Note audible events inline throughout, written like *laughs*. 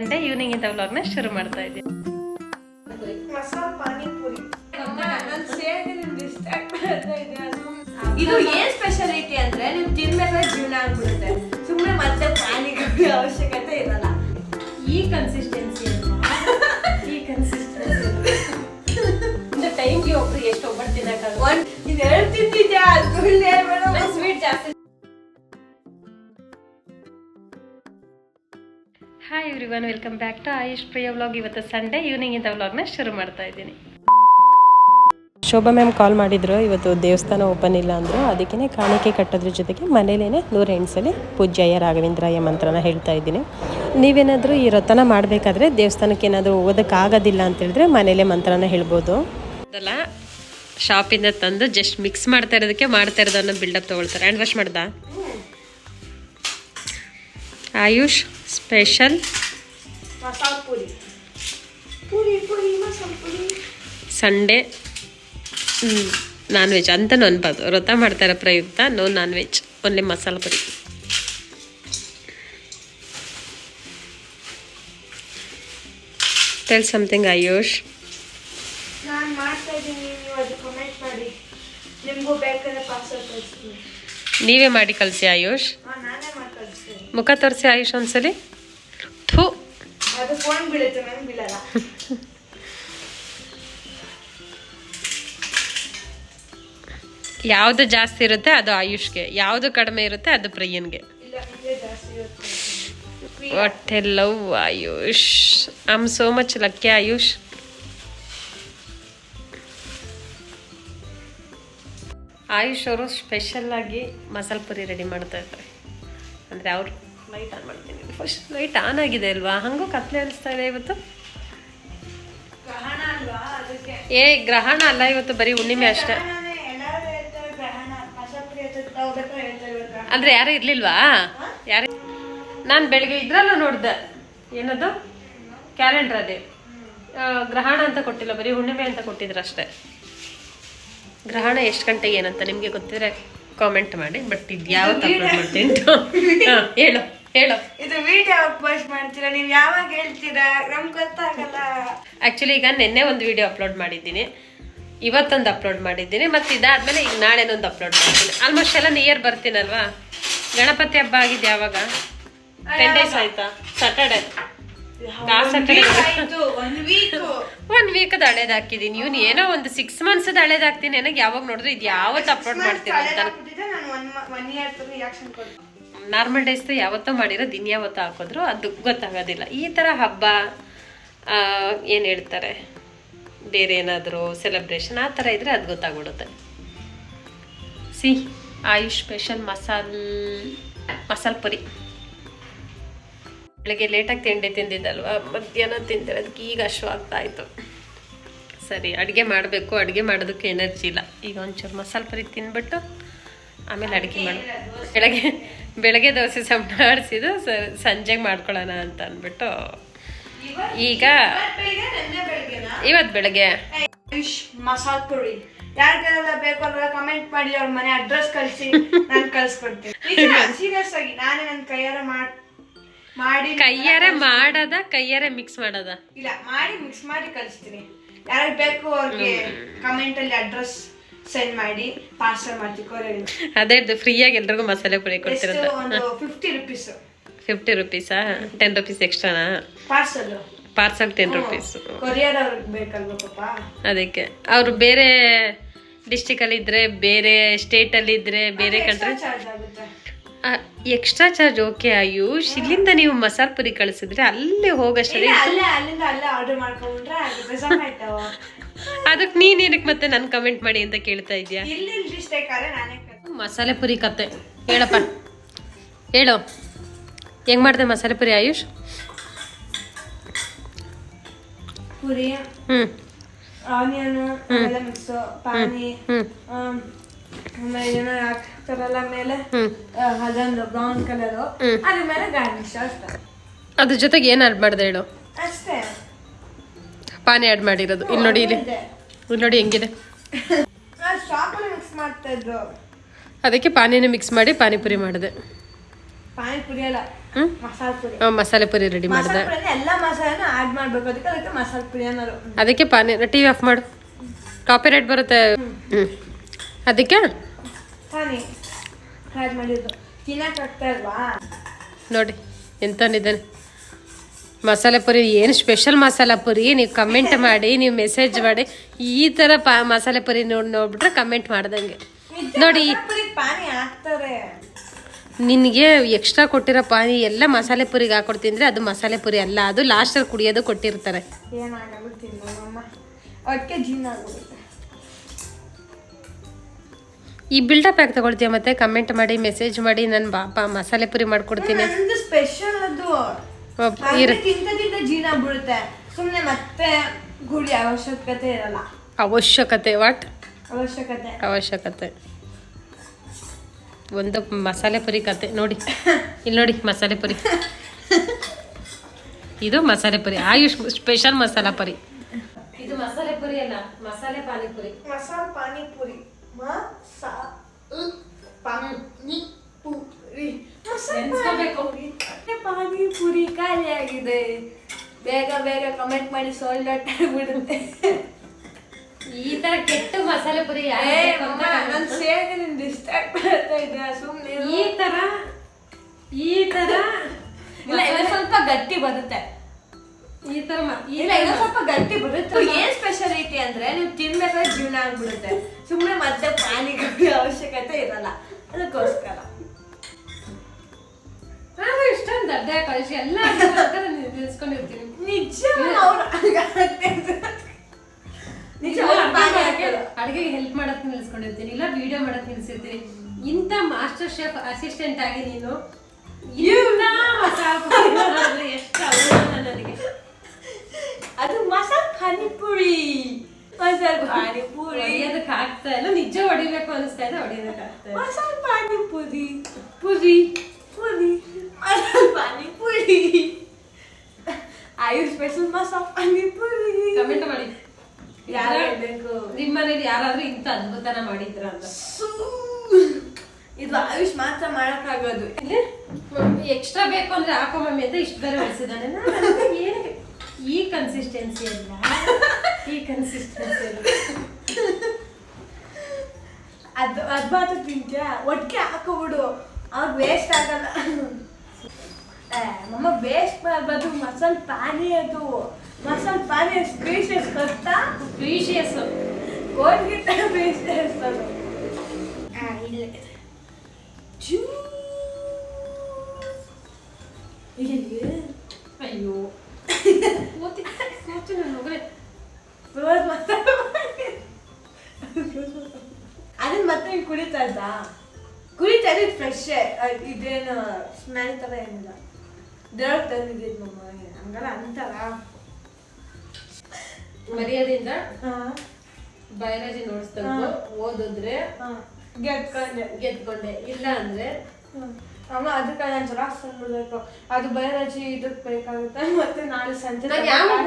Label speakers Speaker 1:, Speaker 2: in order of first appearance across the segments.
Speaker 1: Sunday evening ಇಂಥ ವ್ಲಾಗ್ನ ಶುರು ಮಾಡ್ತಾ ಇದ್ದೀನಿ.
Speaker 2: ಮಸಾಲ ಪಾನಿಪುರಿ. ಇದು ಏನ್ ಸ್ಪೆಷಾಲಿಟಿ ಅಂದ್ರೆ ನೀವು ತಿನ್ಬೇಕಾದ್ರೆ ಜೀವನ ಆಗ್ಬಿಡುತ್ತೆ. ಸುಮ್ಮನೆ ಮತ್ತೆ ಪಾನಿಪುರಿ ಅವಶ್ಯಕತೆ ಇರಲ್ಲ.
Speaker 1: ಈ ಕನ್ಸಿಸ್ಟೆನ್ಸಿ ಈ ಕನ್ಸಿಸ್ಟೆನ್ಸಿ *laughs* ಟೈಮ್ಗೆ ಒಬ್ರು ಎಷ್ಟು ಒಬ್ಬರು ತಿನ್ನಕ್ಕಾಗ
Speaker 2: ಒಂದ್ ಇದು ಎರಡು ತಿಂದಿದ್ಯಾ
Speaker 1: hi everyone welcome back to Ayush Priya vlog ಇವತ್ತು ಸಂಡೇ ಈವ್ನಿಂಗ್ ಇಂದ ವ್ಲಾಗ್ನ ಶುರು ಮಾಡ್ತಾ ಇದ್ದೀನಿ. ಶೋಭಾ ಮ್ಯಾಮ್ ಕಾಲ್ ಮಾಡಿದ್ರು ಇವತ್ತು ದೇವಸ್ಥಾನ ಓಪನ್ ಇಲ್ಲ ಅಂದರು. ಅದಕ್ಕೇ ಕಾಣಿಕೆ ಕಟ್ಟೋದ್ರ ಜೊತೆಗೆ ಮನೇಲೇ ನೂರ ಎಂಟು ಪೂಜ್ಯಯ್ಯ ರಾಘವೇಂದ್ರಯ್ಯ ಮಂತ್ರನ ಹೇಳ್ತಾ ಇದ್ದೀನಿ. ನೀವೇನಾದರೂ ಈ ವ್ರತನ ಮಾಡಬೇಕಾದ್ರೆ ದೇವಸ್ಥಾನಕ್ಕೆ ಏನಾದರೂ ಓದೋಕ್ಕಾಗೋದಿಲ್ಲ ಅಂತ ಹೇಳಿದ್ರೆ ಮನೇಲೆ ಮಂತ್ರನ ಹೇಳ್ಬೋದು. ಅದಲ್ಲ ಶಾಪಿಂದ ತಂದು ಜಸ್ಟ್ ಮಿಕ್ಸ್ ಮಾಡ್ತಾ ಇರೋದಕ್ಕೆ ಮಾಡ್ತಾ ಇರೋದನ್ನ ಬಿಲ್ಡಪ್ ತೊಗೊಳ್ತಾರೆ. Hand wash ಮಾಡ್ದಾ? Ayush special
Speaker 2: masala puri puri puri masala puri
Speaker 1: Sunday non veg ಅಂತ ಅನ್ಬಾರ್ದು ವ್ರತ ಮಾಡ್ತಾರೆ ಪ್ರಯುಕ್ತ ನೋ ನಾನ್ ವೆಜ್ ಒಂದೇ ಮಸಾಲ ಪುರಿ ಟೆಲ್ ಸಮಥಿಂಗ್ ಆಯುಷ್
Speaker 2: ನಾನು ಮಾಡ್ತಾ ಇದ್ದೀನಿ. ನೀವು ಅದು ಕಮೆಂಟ್ ಮಾಡಿ. ನಿಮಗೂ ಬೇಕಾದ್ರೆ ಪಾರ್ಸಲ್ ಕಳಿಸ್ತೀನಿ.
Speaker 1: ನೀವೇ ಮಾಡಿ ಕಳಿಸಿ ಆಯುಷ್
Speaker 2: ಹಾಂ ನಾನೇ ಮಾಡಿ ಕಳಿಸ್ತೀನಿ
Speaker 1: ಮುಖ ತೋರಿಸಿ ಆಯುಷ್ ಒಂದ್ಸಲಿ. ಥೂ. ಯಾವುದು ಜಾಸ್ತಿ ಇರುತ್ತೆ ಅದು ಆಯುಷ್ಗೆ ಯಾವುದು ಕಡಿಮೆ ಇರುತ್ತೆ ಅದು ಪ್ರಿಯನ್ಗೆ. What a love Ayush. I am so much lucky Ayush. Ayush ಅವರು ಸ್ಪೆಷಲ್ ಆಗಿ ಮಸಾಲೆ ಪುರಿ ರೆಡಿ ಮಾಡ್ತಾ ಇದ್ದಾರೆ. ಅಂದರೆ ಅವ್ರು. ಲೈಟ್ ಆನ್ ಮಾಡ್ತೀನಿ ಫಸ್ಟ್ ಲೈಟ್ ಆನ್ ಆಗಿದೆ ಅಲ್ವಾ? ಹಂಗೂ ಕತ್ಲೆ ಅನಿಸ್ತಾ ಇದೆ ಇವತ್ತು.
Speaker 2: ಗ್ರಹಣ ಅಲ್ವಾ ಅದಕ್ಕೆ?
Speaker 1: ಏ ಗ್ರಹಣ ಅಲ್ಲ ಇವತ್ತು ಬರೀ ಹುಣ್ಣಿಮೆ ಅಷ್ಟೇ. ಅಂದ್ರೆ ಯಾರು ಇರ್ಲಿಲ್ವಾ? ಯಾರು? ನಾನು ಬೆಳಿಗ್ಗೆ ಇದ್ರಲ್ಲೂ ನೋಡ್ದೆ. ಏನದು? ಕ್ಯಾಲೆಂಡರ್ ಅದೇ ಗ್ರಹಣ ಅಂತ ಕೊಟ್ಟಿಲ್ಲ ಬರೀ ಹುಣ್ಣಿಮೆ ಅಂತ ಕೊಟ್ಟಿದ್ರು ಅಷ್ಟೇ ಗ್ರಹಣ ಎಷ್ಟು ಗಂಟೆಗೆ ಏನಂತ ನಿಮಗೆ ಗೊತ್ತಿದ್ರೆ? ಕಾಮೆಂಟ್ ಮಾಡಿ ಬಟ್ ಇದು ಯಾವ ಅಪ್ಲೋಡ್ ಮಾಡ್ತೀನಿ ಹೇಳು ಹೇಳು.
Speaker 2: ಇದು ವಿಡಿಯೋ ಪೋಸ್ಟ್ ಮಾಡ್ತೀರಾ? ನೀವು ಯಾವಾಗ ಹೇಳ್ತೀರಾ? ನಮ್ಗೆ ಗೊತ್ತಾಗಲ್ಲ.
Speaker 1: ಆ್ಯಕ್ಚುಲಿ ಈಗ ನಿನ್ನೆ ಒಂದು ವಿಡಿಯೋ ಅಪ್ಲೋಡ್ ಮಾಡಿದ್ದೀನಿ. ಇವತ್ತೊಂದು ಅಪ್ಲೋಡ್ ಮಾಡಿದ್ದೀನಿ. ಮತ್ತು ಇದಾದಮೇಲೆ ಈಗ ನಾಳೆನೊಂದು ಅಪ್ಲೋಡ್ ಮಾಡ್ತೀನಿ. ಆಲ್ಮೋಸ್ಟ್ ಎಲ್ಲ ನಿಯರ್ ಬರ್ತೀನಲ್ವಾ? ಗಣಪತಿ ಹಬ್ಬ ಆಗಿದೆ ಯಾವಾಗ? ಟೆನ್ ಡೇಸ್ ಆಯ್ತಾ? ಸ್ಯಾಟರ್ಡೆ
Speaker 2: ವೀಕ್
Speaker 1: ಒನ್ ಹಾಕಿದೀನಿ ಹಳೇದು ಹಾಕಿದ್ದೀನಿ. ಇವ್ನು ಏನೋ ಒಂದು ಸಿಕ್ಸ್ ಮಂತ್ಸ್ ಹಳೇದು ಹಾಕ್ತೀನಿ. ನನಗೆ ಯಾವಾಗ ನೋಡಿದ್ರೆ ಇದು ಯಾವತ್ತು ಅಪ್ಲೋಡ್ ಮಾಡ್ತೀರಾ ನಾರ್ಮಲ್ ಡೇಸ್ ಯಾವತ್ತೋ ಮಾಡಿರೋ ದಿನ ಯಾವತ್ತೋ ಹಾಕಿದ್ರು ಅದು ಗೊತ್ತಾಗೋದಿಲ್ಲ. ಈ ಥರ ಹಬ್ಬ ಏನು ಹೇಳ್ತಾರೆ? ಬೇರೆ ಏನಾದರೂ ಸೆಲೆಬ್ರೇಷನ್ ಆ ಥರ ಇದ್ರೆ ಅದು ಗೊತ್ತಾಗ್ಬಿಡುತ್ತೆ. ಸಿ ಆಯುಷ್ ಸ್ಪೆಷಲ್ ಮಸಾಲ್ ಮಸಾಲ ಪುರಿ. ಬೆಳಗ್ಗೆ ಲೇಟಾಗಿ ತಿಂಡಿ ತಿಂದಿದ್ದಲ್ವಾ? ಮಧ್ಯಾಹ್ನ ತಿಂದರೆ ಅದಕ್ಕೆ ಈಗ ಆಗ್ತಾ ಇತ್ತು. ಸರಿ ಅಡುಗೆ ಮಾಡಬೇಕು. ಅಡುಗೆ ಮಾಡೋದಕ್ಕೆ ಎನರ್ಜಿ ಇಲ್ಲ. ಈಗ ಒಂಚೂರು ಮಸಾಲೆ ಪರಿ ತಿಂದ್ಬಿಟ್ಟು ಆಮೇಲೆ ಅಡುಗೆ ಮಾಡಿ. ಬೆಳಗ್ಗೆ ಬೆಳಗ್ಗೆ ದೋಸೆ ಸಂಬಳ ಆಡಿಸಿದ್ದು ಸಂಜೆಗೆ ಮಾಡ್ಕೊಳ್ಳೋಣ ಅಂತ ಅಂದ್ಬಿಟ್ಟು. ಈಗ ಇವತ್ತು ಬೆಳಗ್ಗೆ.
Speaker 2: ಮಸಾಲೆ ಮಸಾಲ್ ಪುರಿ. ಯಾರಿಗೆಲ್ಲ ಬೇಕು ಅಂದ್ರೆ ಕಮೆಂಟ್ ಮಾಡಿ ಅವ್ರ ಮನೆ ಅಡ್ರೆಸ್ ಕಳಿಸಿ ನಾನು ಕಳ್ಸ್ಕೊಡ್ತೀನಿ. *laughs* ಸೀರಿಯಸ್ ಆಗಿ. ನಾನೇ ನನ್ನ ಕೈಯಾರ ಮಾಡ್ ಮಾಡಿ
Speaker 1: ಕೈಯಾರ ಮಾಡದ ಕೈಯಾರ ಮಿಕ್ಸ್ ಮಾಡದ.
Speaker 2: ಇಲ್ಲ ಮಾಡಿ ಮಿಕ್ಸ್ ಮಾಡಿ ಕಳಿಸ್ತೀನಿ ಯಾರಿಗೆ ಬೇಕು ಅವ್ರಿಗೆ ಕಮೆಂಟ್ ಅಲ್ಲಿ ಅಡ್ರೆಸ್ ಸೆಂಡ್ ಮಾಡಿ ಪಾರ್ಸಲ್ ಮಾಡ್ತೀವಿ
Speaker 1: ಅದೇ ಫ್ರೀಯಾಗಿ ಎಲ್ರಿಗೂ ಮಸಾಲೆ
Speaker 2: ಪುಡಿ
Speaker 1: ಕೊಡ್ತಿರೋದು.
Speaker 2: ಒಂದು ಫಿಫ್ಟಿ ರುಪೀಸ್
Speaker 1: ಫಿಫ್ಟಿ ರುಪೀಸಾ ten rupees ಎಕ್ಸ್ಟ್ರಾನಾ
Speaker 2: parcel
Speaker 1: parcel ten rupees
Speaker 2: courier ಅವ್ರಿಗೆ ಬೇಕಲ್ವ ಪಾಪ?
Speaker 1: ಅದಕ್ಕೆ. ಅವರು ಬೇರೆ ಡಿಸ್ಟಿಕಲ್ಲಿ ಇದ್ರೆ ಬೇರೆ ಸ್ಟೇಟಲ್ಲಿ ಇದ್ರೆ ಬೇರೆ ಕಂಟ್ರಿ
Speaker 2: ಚಾರ್ಜ್ ಆಗುತ್ತೆ.
Speaker 1: Extra charge okay Ayush? ಇಲ್ಲಿಂದ ನೀವು ಮಸಾಲೆ ಪುರಿ ಕಳಿಸಿದ್ರೆ ಅಲ್ಲೇ ಹೋಗಷ್ಟೇ ಅದಕ್ಕೆ ನೀನ್ ಏನಕ್ಕೆ ಮತ್ತೆ ನನ್ ಕಮೆಂಟ್ ಮಾಡಿ ಅಂತ ಕೇಳ್ತಾ ಇದ್ಯಾ ಮಸಾಲೆ ಪುರಿ ಕತೆ ಹೇಳಪ್ಪ. ಹೇಳು. ಹೆಂಗ್ ಮಾಡಿದೆ ಮಸಾಲೆ ಪುರಿ ಆಯುಷ್?
Speaker 2: ಪುರಿ
Speaker 1: ಹ್ಮ್.
Speaker 2: ಆನಿಯನ್ ಮಿಕ್ಸ್ ಪಾನಿ
Speaker 1: ಹ್ಮ್.
Speaker 2: ಆಮೇಲೆ ಏನೋ ಹಾಕ್ತಾರಲ್ಲ ಮೇಲೆ
Speaker 1: ಹ್ಮ್.
Speaker 2: ಅದೊಂದು ಬ್ರೌನ್ ಕಲರ್
Speaker 1: ಹ್ಮ್.
Speaker 2: ಅದ್ರ ಮೇಲೆ ಗಾರ್ನಿಶ್ ಅಷ್ಟೇ.
Speaker 1: ಅದ್ರ ಜೊತೆಗೆ ಏನು ಆಡ್ ಮಾಡ್ದೆ ಹೇಳು?
Speaker 2: ಅಷ್ಟೇ.
Speaker 1: ಪಾನಿ ಆಡ್ ಮಾಡಿರೋದು. ಇಲ್ಲಿ ನೋಡಿ ಇಲ್ಲಿ. ಇಲ್ಲಿ ನೋಡಿ ಹೆಂಗಿದೆ.
Speaker 2: ನಾನು ಶಾಪಲ್ಲಿ ಮಿಕ್ಸ್ ಮಾಡ್ತಾ ಇದ್ರು
Speaker 1: ಅದಕ್ಕೆ ಪಾನಿನ ಮಿಕ್ಸ್ ಮಾಡಿ ಪಾನಿಪುರಿ ಮಾಡಿದೆ.
Speaker 2: ಪಾನಿಪುರಿ ಅಲ್ಲ ಮಸಾಲ ಪುರಿ.
Speaker 1: ರೆಡಿ
Speaker 2: ಮಾಡಿದೆ
Speaker 1: ಮಾಡ್ದೆ.
Speaker 2: ಪುರಿ ಎಲ್ಲ ಮಸಾಲೆನೂ ಆಡ್ ಮಾಡ್ಬೇಕು. ಅದಕ್ಕೆ ಅದಕ್ಕೆ ಮಸಾಲ ಪುರಿ ಅನ್ನೋದು.
Speaker 1: ಅದಕ್ಕೆ ಪಾನಿ ಟಿವಿ ಆಫ್ ಮಾಡು. ಕಾಪಿ ರೈಟ್ ಬರುತ್ತೆ ಹ್ಞೂ ಅದಕ್ಕೆ ನೋಡಿ ಎಂತನಿದ್ದಾನೆ. ಮಸಾಲೆ ಪುರಿ ಏನು ಸ್ಪೆಷಲ್ ಮಸಾಲೆ ಪುರಿ? ನೀವು ಕಮೆಂಟ್ ಮಾಡಿ ನೀವು ಮೆಸೇಜ್ ಮಾಡಿ. ಈ ಥರ ಪಾ ಮಸಾಲೆ ಪುರಿ ನೋಡಿ ನೋಡ್ಬಿಟ್ರೆ ಕಮೆಂಟ್ ಮಾಡ್ದಂಗೆ. ನೋಡಿ ನಿನಗೆ ಎಕ್ಸ್ಟ್ರಾ ಕೊಟ್ಟಿರೋ ಪಾನಿ ಎಲ್ಲ ಮಸಾಲೆ ಪುರಿಗೆ ಹಾಕೊಡ್ತಿದ್ರೆ ಅದು ಮಸಾಲೆ ಪುರಿ ಅಲ್ಲ ಅದು ಲಾಸ್ಟಲ್ಲಿ ಕುಡಿಯೋದು ಕೊಟ್ಟಿರ್ತಾರೆ. ಈ ಬಿಲ್ಡಪ್ ಯಾಕೆ ತಗೊಳ್ತೀಯ ಮತ್ತೆ? ಕಮೆಂಟ್ ಮಾಡಿ ಮೆಸೇಜ್ ಮಾಡಿ ನಾನು ಬಾಪ ಮಸಾಲೆ ಪುರಿ ಮಾಡ್ಕೊಡ್ತೀನಿ.
Speaker 2: ನಂದು ಸ್ಪೆಷಲ್ ಅದು.
Speaker 1: ಒಬ್ಬ ಇರ.
Speaker 2: ಅಂದ್ರೆ ತಿಂತ ತಿಂತ ಜೀನ ಬಿಡುತ್ತೆ ಸುಮ್ನೆ ಮತ್ತೆ ಗುಡಿ ಅವಶ್ಯಕತೆ ಇರಲ್ಲ.
Speaker 1: ಅವಶ್ಯಕತೆ ವಾಟ್
Speaker 2: ಅವಶ್ಯಕತೆ.
Speaker 1: ಅವಶ್ಯಕತೆ. ಒಂದು ಮಸಾಲೆ ಪುರಿ ಕತೆ. ನೋಡಿ ಇಲ್ಲಿ ನೋಡಿ ಮಸಾಲೆ ಪುರಿ. ಇದು ಮಸಾಲೆ ಪುರಿ. ಆಯುಷ್ ಸ್ಪೆಷಲ್ ಮಸಾಲ ಪುರಿ. ಇದು ಮಸಾಲೆ ಪುರಿ ಅಲ್ಲ ಮಸಾಲೆ ಪಾನಿಪುರಿ.
Speaker 2: ಮಸಾಲ ಪಾನಿ ಪಾನಿಪುರಿ.
Speaker 1: ನೆನ್ಸ್ಕೊಬೇಕು.
Speaker 2: ಪಾನಿಪುರಿ. ಖಾಲಿ ಆಗಿದೆ. ಬೇಗ ಬೇಗ ಕಮೆಂಟ್ ಮಾಡಿ ಸೋಲ್ಡ್ ಔಟ್ ಆಗಿಬಿಡುತ್ತೆ.
Speaker 1: ಈ ತರ ಕೆಟ್ಟ ಮಸಾಲೆ ಪುರಿ
Speaker 2: ನನ್ ಸೇರಿ ನಿನ್ ಡಿಸ್ಟ್ರಾಕ್ಟ್ ಮಾಡ್ತಾ ಇದ್ದೆ ಸುಮ್ನೆ
Speaker 1: ಈ ತರ ಈ ತರ
Speaker 2: ಇಲ್ಲ ಇದು ಸ್ವಲ್ಪ ಗಟ್ಟಿ ಬರುತ್ತೆ.
Speaker 1: ಈ ತರ
Speaker 2: ಇಲ್ಲ ಇದು ಸ್ವಲ್ಪ ಗಟ್ಟಿ ಬರುತ್ತೆ. ಏನ್ ಸ್ಪೆಷಾಲಿಟಿ ಅಂದ್ರೆ ನೀವು ತಿನ್ಬೇಕಾದ್ರೆ ಜೀವನ ಆಗ್ಬಿಡುತ್ತೆ. ಸುಮ್ನೆ ಮತ್ತೆ ಪ್ರಾಣಿಗಳ ಅವಶ್ಯಕತೆ ಇರಲ್ಲ. ಅದಕ್ಕೋಸ್ಕರ.
Speaker 1: ನಾನು ಇಷ್ಟೊಂದು ದಡ್ಡ ಕಳಿಸಿ ಎಲ್ಲ ನಿಲ್ಸ್ಕೊಂಡಿರ್ತೀನಿ
Speaker 2: ನಿಜ ನಿಜ.
Speaker 1: ಅಡುಗೆಗೆ ಹೆಲ್ಪ್ ಮಾಡಕ್ ನಿಲ್ಸ್ಕೊಂಡಿರ್ತೀನಿ ಇಲ್ಲ ವಿಡಿಯೋ ಮಾಡಕ್ ನಿಲ್ಸಿರ್ತೀನಿ ಇಂಥ ಮಾಸ್ಟರ್ ಶೆಫ್ ಅಸಿಸ್ಟೆಂಟ್ ಆಗಿ ನೀನು ಇಂಥ ಮಸಾಲ ಪುರಿ ಮಾಡಿದ್ರೆ ಎಷ್ಟು ಅವಮಾನ ನನಗೆ
Speaker 2: ಅದು ಮಸಾಲ ಪಾನಿಪುರಿ ಮಸಾಲ ಪಾನಿಪುರಿ
Speaker 1: ಹೊಡಿಯೋದಕ್ಕೆ ಆಗ್ತಾ ಇಲ್ಲ ನಿಜ ಹೊಡಿಬೇಕು ಅನಿಸ್ತಾ ಇದೆ ಹೊಡಿಬೇಕಾಗ್ತದೆ
Speaker 2: ಮಸಾಲ ಪಾನಿಪುರಿ ಪುರಿ. ಪುರಿ. ಮಸಾಲ ಪಾನಿಪುರಿ ಆಯುರ್ ಸ್ಪೆಷಲ್ ಮಸಾಲ ಪಾನಿಪುರಿ
Speaker 1: ಕಮೆಂಟ್ ಮಾಡಿ.
Speaker 2: ಯಾರು ಬೇಕು
Speaker 1: ನಿಮ್ಮ ಮನೇಲಿ ಯಾರಾದ್ರೂ ಇಂಥ ಅದ್ಭುತನ ಮಾಡಿದ್ರ ಅಂತ
Speaker 2: ಇದು ಆಯುಷ್ ಮಾತ್ರ ಮಾಡಕ್ಕಾಗೋದು.
Speaker 1: ಎಕ್ಸ್ಟ್ರಾ ಬೇಕು ಅಂದ್ರೆ ಹಾಕೋ ಮಮ್ಮಿ ಅಂತ ಇಷ್ಟು ಬೇರೆ ಹೊಲಿಸಿದಾನೆ ಏನಕ್ಕೆ? ಈ ಕನ್ಸಿಸ್ಟೆನ್ಸಿ ಅಲ್ಲ. ಈ ಕನ್ಸಿಸ್ಟೆನ್ಸಿ ಅಲ್ಲ.
Speaker 2: ಅದು ಅದ್ ಮಾತ್ರ ತಿಂತ್ಯಾ? ಒಟ್ಟಿಗೆ ಹಾಕೋಬಿಡು ಅವಾಗ ವೇಸ್ಟ್ ಆಗಲ್ಲ. ಏ, ಮಮ್ಮ ವೇಸ್ಟ್ ಮಾಡ್ಬಾರ್ದು. ಮಸಾಲ ಪಾನಿ ಅದು. ಮಸಾಲೆ ಪಾನಿ ಸ್ಪೀಷಿಯಸ್ ಗೊತ್ತಾ?
Speaker 1: ಸ್ಪೀಷಿಯಸ್
Speaker 2: ಗೋಲ್ಗಿಂತ ಸ್ಪೀಷಿಯಸ್ ಅದು.
Speaker 1: ಅಯ್ಯೋ. ಕೂತಿ *laughs* *laughs*
Speaker 2: ಅದನ್ನ ಮತ್ತೆ ಹಿಂಗ್ ಕುಡಿತಾ ಇದ್ದ? ಕುಡಿತಾ ಇದ್ದು ಫ್ರೆಶ್ ಇದೇನು ಸ್ಮೆಲ್ ತರ ಏನಿಲ್ಲ. ದೇವ್ರ ತಂದಿದ್ದು ಮಮ್ಮ ಹಂಗಲ್ಲ ಅಂತಾರ.
Speaker 1: ಮರ್ಯಾದೆಯಿಂದ
Speaker 2: ಹಾ.
Speaker 1: ಬಯಾಲಜಿ ನೋಡಿಸ್ತಾ ಓದಿದ್ರೆ
Speaker 2: ಹಾ. ಗೆದ್ಕೊಂಡೆ.
Speaker 1: ಗೆದ್ಕೊಂಡೆ. ಇಲ್ಲ ಅಂದ್ರೆ.
Speaker 2: ಅಮ್ಮ ಅದಕ್ಕೆ ನಾನು ಜೆರಾಕ್ಸ್ ತಂದ್ಬಿಡ್ಬೇಕು ಅದು ಬಯಾಲಜಿ ಇದಕ್ಕೆ ಬೇಕಾಗುತ್ತೆ. ಮತ್ತೆ ನಾಳೆ ಸಂಜೆ
Speaker 1: ಯಾವಾಗ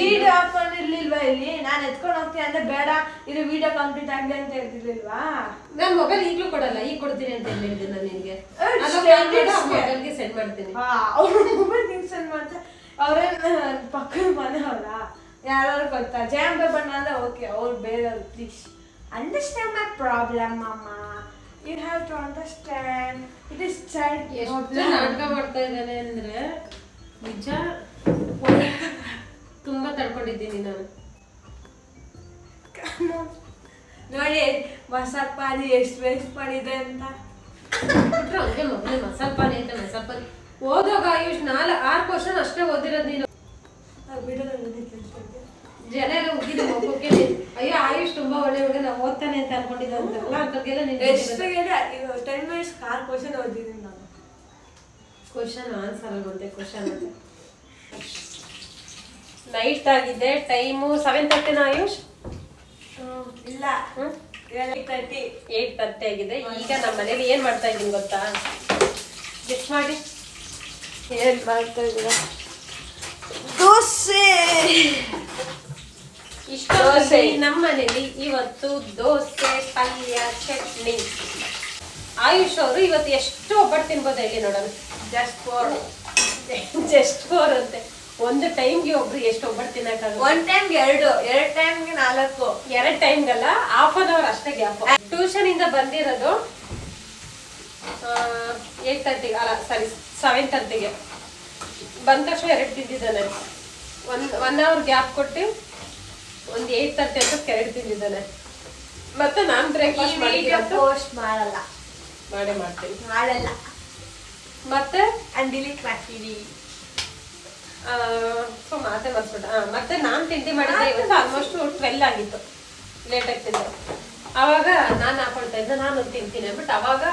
Speaker 2: ಹಾಕೊಂಡು ವಿಡಿಯೋ ಹಾಕೊಂಡಿರ್ಲಿಲ್ವಾ ಇಲ್ಲಿ? ನಾನು ಎತ್ಕೊಂಡು ಹೋಗ್ತೀನಿ ಅಂದ್ರೆ ಬೇಡ. ಇದು ವಿಡಿಯೋ ಕಂಪ್ಲೀಟ್ ಆಗಲಿ ಅಂತ ಹೇಳ್ತಿರ್ಲಿಲ್ವಾ?
Speaker 1: ನಾನು ಮೊಬೈಲ್ ಈಗಲೂ ಕೊಡಲ್ಲ ಈಗ ಕೊಡ್ತೀನಿ ಅಂತ ಹೇಳಿದ್ದೆ ನಾನು ನಿನ್ಗೆ. ಮೊಬೈಲ್ಗೆ ಸೆಂಡ್ ಮಾಡ್ತೀನಿ.
Speaker 2: ಅವ್ರ ಮೊಬೈಲ್ ನೀವು ಸೆಂಡ್ ಮಾಡ್ತಾ ಅವ್ರೇನ್ ಪಕ್ಕದ ಮನೆಯವರ. ಯಾರು ಗೊತ್ತಾ? ಜಯಾಂಬೆ ಬಣ್ಣ ಅಂದ್ರೆ ಓಕೆ ಅವ್ರು ಬೇರೆ ಪ್ಲೀಸ್ ಅಂಡರ್ಸ್ಟ್ಯಾಂಡ್ ಮೈ ಪ್ರಾಬ್ಲಮ್ ಅಮ್ಮ. You have to understand it is child
Speaker 1: ಎಷ್ಟು ನಾಟಕ ಮಾಡ್ತಾ ಇದ್ದಾನೆ ಅಂದ್ರೆ ನಿಜ? ತುಂಬಾ ತಡ್ಕೊಂಡಿದ್ದೀನಿ ನಾನು.
Speaker 2: ನೋಡಿ ಮಸಾಲ ಪಾನಿ ಎಷ್ಟು ವೇಸ್ಟ್ ಮಾಡಿದೆ ಅಂತ.
Speaker 1: ಹಂಗೆ ಮೊದಲೇ ಮಸಾಲ ಪಾನಿ ಅಂತ ಮಸಾಲ ಪಾನಿ. ಓದೋಗ ಆಯುಷ್ ನಾಲ್ಕು ಆರು ಕ್ವಶನ್ ಅಷ್ಟೇ ಓದಿರೋದು ನೀನು. ಜನ ಎಲ್ಲ ಉಗಿದು ಮಗುಕ್ಕೆ ಅಯ್ಯೋ ಆಯುಷ್ ತುಂಬಾ ಒಳ್ಳೆ ಹುಡುಗ ನಾವು ಓದ್ತಾನೆ ಅಂತ ಅನ್ಕೊಂಡಿದ್ದೆ ಅಂತ ಅಂತವ್ರಿಗೆಲ್ಲ
Speaker 2: ಎಷ್ಟು
Speaker 1: ನೀನು
Speaker 2: ಟೆನ್ ಮಿನಿಟ್ಸ್ ಆರು ಕ್ವಶನ್ ಓದಿದ್ದೀನಿ ನಾನು.
Speaker 1: ಕ್ವಶನ್ ಆನ್ಸರ್ ಆಗುತ್ತೆ ಕ್ವಶನ್ ಅಂತ. *laughs* ನೈಟ್ ಆಗಿದೆ ಟೈಮು ಸೆವೆನ್ ತರ್ಟಿನ ಆಯುಷ್?
Speaker 2: ಇಲ್ಲ.
Speaker 1: ಏಟ್ ತರ್ಟಿ ಆಗಿದೆ. ಈಗ ನಮ್ಮ ಮನೇಲಿ ಏನ್ ಮಾಡ್ತಾ ಇದ್ದೀನಿ ಗೊತ್ತಾ? ಗೆಸ್ಟ್ ಮಾಡಿ.
Speaker 2: ಏನ್ ಮಾಡ್ತಾ ಇದ್ದೀರಾ? ದೋಸೆ!
Speaker 1: ಇಷ್ಟೊಂದು ನಮ್ಮ ಮನೇಲಿ ಇವತ್ತು ದೋಸೆ ಪಲ್ಯ ಚಟ್ನಿ. ಆಯುಷ್ ಅವರು ಇವತ್ತು ಎಷ್ಟು ಒಬ್ಬಟ್ಟು ತಿನ್ಬೋದು ಹೇಳಿ ನೋಡೋಣ?
Speaker 2: ಜಸ್ಟ್ ಫೋರ್
Speaker 1: ಜಸ್ಟ್ ಫೋರ್ ಅಂತೆ. ಒಂದು ಟೈಮ್ಗೆ ಒಬ್ರು ಎಷ್ಟು ಒಬ್ಬರು ತಿನ್ನಕ್ಕಾಗ
Speaker 2: ಒನ್ ಟೈಮ್ ಎರಡು ಎರಡ್ ಟೈಮ್ಗೆ ನಾಲ್ಕು.
Speaker 1: ಎರಡ್ ಟೈಮ್ಗಲ್ಲ ಹಾಫ್ ಅನ್ ಅವರ್ ಅಷ್ಟೇ ಗ್ಯಾಪ್ ಟ್ಯೂಷನ್ ಇಂದ ಬಂದಿರೋದು ಏಟ್ ತರ್ಟಿಗೆ ಅಲ್ಲ ಸಾರಿ ಸೆವೆನ್ ತರ್ಟಿಗೆ ಬಂದ ತಕ್ಷಣ ಎರಡು ತಿಂದಿದ್ದಾನೆ. ಒನ್ ಒನ್ ಅವರ್ ಗ್ಯಾಪ್ ಕೊಟ್ಟು ಒಂದು ಏಟ್ ತರ್ಟಿ ಅಂತ ಎರಡು ತಿಂದಿದ್ದಾನೆ. ಮತ್ತೆ ನಾನು ಬ್ರೇಕ್ಫಾಸ್ಟ್ ಮಾಡಿದ್ದೀನಿ
Speaker 2: ಪೋಸ್ಟ್ ಮಾಡಲ್ಲ.
Speaker 1: ಮಾಡೇ ಮಾಡ್ತೀನಿ.
Speaker 2: ಮಾಡಲ್ಲ.
Speaker 1: ಮತ್ತೆ?
Speaker 2: ಅಂಡ್ ಡಿಲೀಟ್
Speaker 1: ಸೊ ಮಾತೆ ಮರ್ಸ್ಬಿಟ್ಟ ಮತ್ತೆ ನಾನು ತಿಂಡಿ ಮಾಡಿದ್ದೆ ಇವತ್ತು ಆಲ್ಮೋಸ್ಟ್ ಟ್ವೆಲ್ ಆಗಿತ್ತು. ಲೇಟ್ ಆಗ್ತಿದ್ದೆ ಅವಾಗ ನಾನು ಹಾಕೊಳ್ತಾ ಇದ್ದೆ ನಾನು ತಿಂತೀನಿ ಅಂದ್ಬಿಟ್ಟು ಅವಾಗ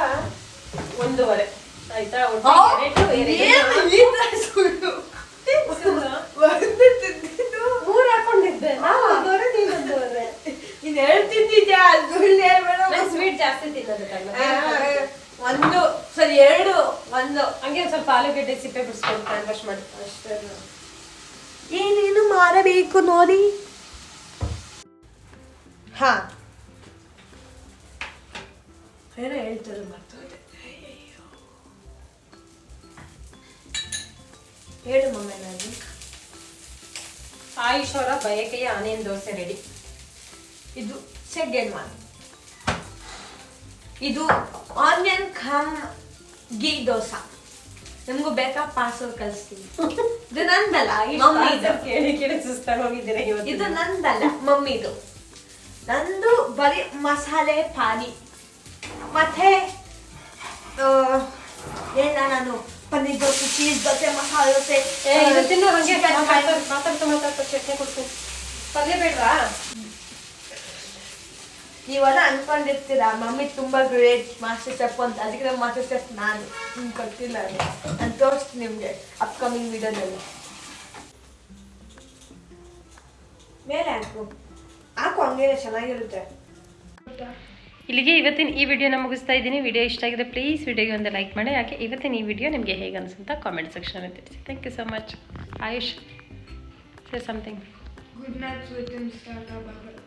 Speaker 1: ಒಂದೂವರೆ. ಆಯ್ತಾ? ಮೂರ್ ಹಾಕೊಂಡಿದ್ದೆ. ಒಂದೂವರೆ ನೀನು ಒಂದೂವರೆ.
Speaker 2: ನೀನ್ ಹೇಳ್ತಿದ್ದಿದ್ಯಾ ಸುಳ್ಳು ಹೇಳ್ಬೇಡ.
Speaker 1: ನಾನು ಸ್ವೀಟ್ ಜಾಸ್ತಿ ತಿನ್ನೋದು.
Speaker 2: ಒಂದು ಸರಿ, ಎರಡು, ಒಂದು.
Speaker 1: ಹಂಗೆ ಸ್ವಲ್ಪ ಆಲೂಗಡ್ಡೆ ಸಿಪ್ಪೆ ಬಿಡಿಸ್ಕೊಂಡು ಹ್ಯಾಂಡ್ ವಾಶ್ ಮಾಡಿ. ಅಷ್ಟೇ
Speaker 2: ಏನೇನು ಮಾಡಬೇಕು ನೋಡಿ? ಹಾ. ಏನೋ ಹೇಳ್ತಾರೆ ಮರ್ತೋದೆ ಹೇಳು ಮಮ್ಮ ನಾನು
Speaker 1: ಆಯುಷ್ ಅವರ ಬಯಕೆಯ ಆನೆಯನ್ ದೋಸೆ ರೆಡಿ
Speaker 2: ಇದು ಸೆಕೆಂಡ್ ಒನ್ ಇದು ಆನಿಯನ್ ಖಮ್ ಗೀ ದೋಸಾ ನಮಗೂ ಬೇಕಾ ಪಾರ್ಸಲ್ ಕಳಿಸ್ತೀನಿ. ಇದು ನಂದಲ್ಲ *laughs* ಮಮ್ಮಿದು
Speaker 1: ಕೇಳಿ ಕೇಳಿ ಸುಸ್ತಾಗಿ ಹೋಗಿದ್ದೀರಾ ಇವತ್ತು?
Speaker 2: ಇದು ನಂದಲ್ಲ ಮಮ್ಮಿದು ನಂದು ಬರೀ ಮಸಾಲೆ ಪಾನಿ. ಮತ್ತೆ ಆ, ಏನ ನಾನು? ಪನ್ನೀರ್ ದೋಸೆ ಚೀಸ್ ದೋಸೆ ಮಸಾಲೆ ದೋಸೆ
Speaker 1: ಇದು ಹಂಗೆ
Speaker 2: chicken
Speaker 1: ಮಾತಾಡ್ತಾ ಮಾತಾಡ್ತಾ ಚಟ್ನಿ ಕೊಡ್ತೀನಿ. ಪಲ್ಯ ಬೇಡ್ವಾ?
Speaker 2: ನೀವೆಲ್ಲ ಅನ್ಕೊಂಡಿರ್ತೀರಾ? ಮಮ್ಮಿ ತುಂಬಾ ಗ್ರೇಟ್ ಮಾಸ್ಟರ್ ಸ್ಟೆಪ್ ಅಂತ. ಅದಕ್ಕೆ ಮಾಸ್ಟರ್ ಸ್ಟೆಪ್ ನಾನು. ನಿಮ್ಗೆ ಗೊತ್ತಿಲ್ಲ ನಾನು. ತೋರಿಸ್ತೀನಿ ನಿಮಗೆ ಅಪ್ಕಮಿಂಗ್ ವಿಡಿಯೋದಲ್ಲಿ. ಮೇಲೆ ಹಾಕು. ಹಾಕು ಹಂಗೇನೆ ಚೆನ್ನಾಗಿರುತ್ತೆ.
Speaker 1: ಇಲ್ಲಿಗೆ ಇವತ್ತಿನ ಈ ವಿಡಿಯೋನ ಮುಗಿಸ್ತಾ ಇದ್ದೀನಿ. ವಿಡಿಯೋ ಇಷ್ಟ ಆಗಿದೆ ಪ್ಲೀಸ್ ವಿಡಿಯೋಗೆ ಒಂದು ಲೈಕ್ ಮಾಡಿ. ಯಾಕೆ ಇವತ್ತಿನ ಈ ವಿಡಿಯೋ ನಿಮಗೆ ಹೇಗೆ ಅನಿಸುತ್ತಾ ಕಾಮೆಂಟ್ ಸೆಕ್ಷನಲ್ಲಿ ತಿಳಿಸಿ. Thank you so much Ayush say something
Speaker 2: good night sweet